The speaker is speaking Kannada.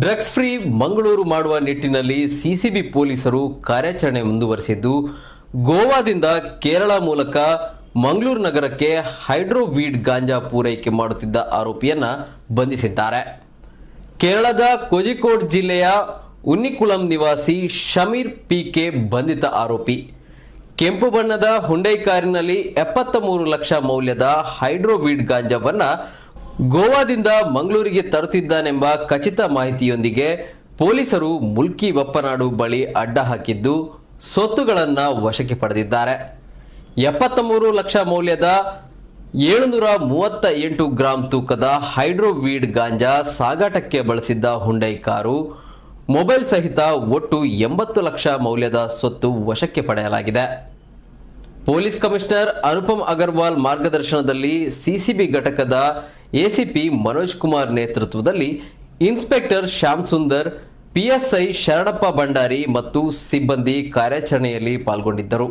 ಡ್ರಗ್ಸ್ ಫ್ರೀ ಮಂಗಳೂರು ಮಾಡುವ ನಿಟ್ಟಿನಲ್ಲಿ ಸಿಸಿಬಿ ಪೊಲೀಸರು ಕಾರ್ಯಾಚರಣೆ ಮುಂದುವರೆಸಿದ್ದು, ಗೋವಾದಿಂದ ಕೇರಳ ಮೂಲಕ ಮಂಗಳೂರು ನಗರಕ್ಕೆ ಹೈಡ್ರೋವೀಡ್ ಗಾಂಜಾ ಪೂರೈಕೆ ಮಾಡುತ್ತಿದ್ದ ಆರೋಪಿಯನ್ನ ಬಂಧಿಸಿದ್ದಾರೆ. ಕೇರಳದ ಕೋಜಿಕೋಡ್ ಜಿಲ್ಲೆಯ ಉನ್ನಿಕುಳಂ ನಿವಾಸಿ ಶಮೀರ್ ಪಿಕೆ ಬಂಧಿತ ಆರೋಪಿ. ಕೆಂಪು ಬಣ್ಣದ ಹುಂಡೈ ಕಾರಿನಲ್ಲಿ ಎಪ್ಪತ್ತ ಮೂರು ಲಕ್ಷ ಮೌಲ್ಯದ ಹೈಡ್ರೋವೀಡ್ ಗಾಂಜಾವನ್ನ ಗೋವಾದಿಂದ ಮಂಗಳೂರಿಗೆ ತರುತ್ತಿದ್ದಾನೆಂಬ ಖಚಿತ ಮಾಹಿತಿಯೊಂದಿಗೆ ಪೊಲೀಸರು ಮುಲ್ಕಿ ಬಪ್ಪನಾಡು ಬಳಿ ಅಡ್ಡ ಹಾಕಿದ್ದು ಸೊತ್ತುಗಳನ್ನ ವಶಕ್ಕೆ ಪಡೆದಿದ್ದಾರೆ. ಎಪ್ಪತ್ತ ಮೂರು ಲಕ್ಷ ಮೌಲ್ಯದ ಏಳುನೂರ ಮೂವತ್ತ ಎಂಟು ಗ್ರಾಂ ತೂಕದ ಹೈಡ್ರೋವೀಡ್ ಗಾಂಜಾ ಸಾಗಾಟಕ್ಕೆ ಬಳಸಿದ್ದ ಹುಂಡೈ ಕಾರು ಮೊಬೈಲ್ ಸಹಿತ ಒಟ್ಟು ಎಂಬತ್ತು ಲಕ್ಷ ಮೌಲ್ಯದ ಸೊತ್ತು ವಶಕ್ಕೆ ಪಡೆಯಲಾಗಿದೆ. ಪೊಲೀಸ್ ಕಮಿಷನರ್ ಅನುಪಮ್ ಅಗರ್ವಾಲ್ ಮಾರ್ಗದರ್ಶನದಲ್ಲಿ ಸಿಸಿಬಿ ಘಟಕದ ಎಸಿಪಿ ಮನೋಜ್ ಕುಮಾರ್ ನೇತೃತ್ವದಲ್ಲಿ ಇನ್ಸ್ಪೆಕ್ಟರ್ ಶ್ಯಾಮ್ ಸುಂದರ್ ಪಿಎಸ್ಐ ಶರಣಪ್ಪ ಭಂಡಾರಿ ಮತ್ತು ಸಿಬ್ಬಂದಿ ಕಾರ್ಯಾಚರಣೆಯಲ್ಲಿ ಪಾಲ್ಗೊಂಡಿದ್ದರು.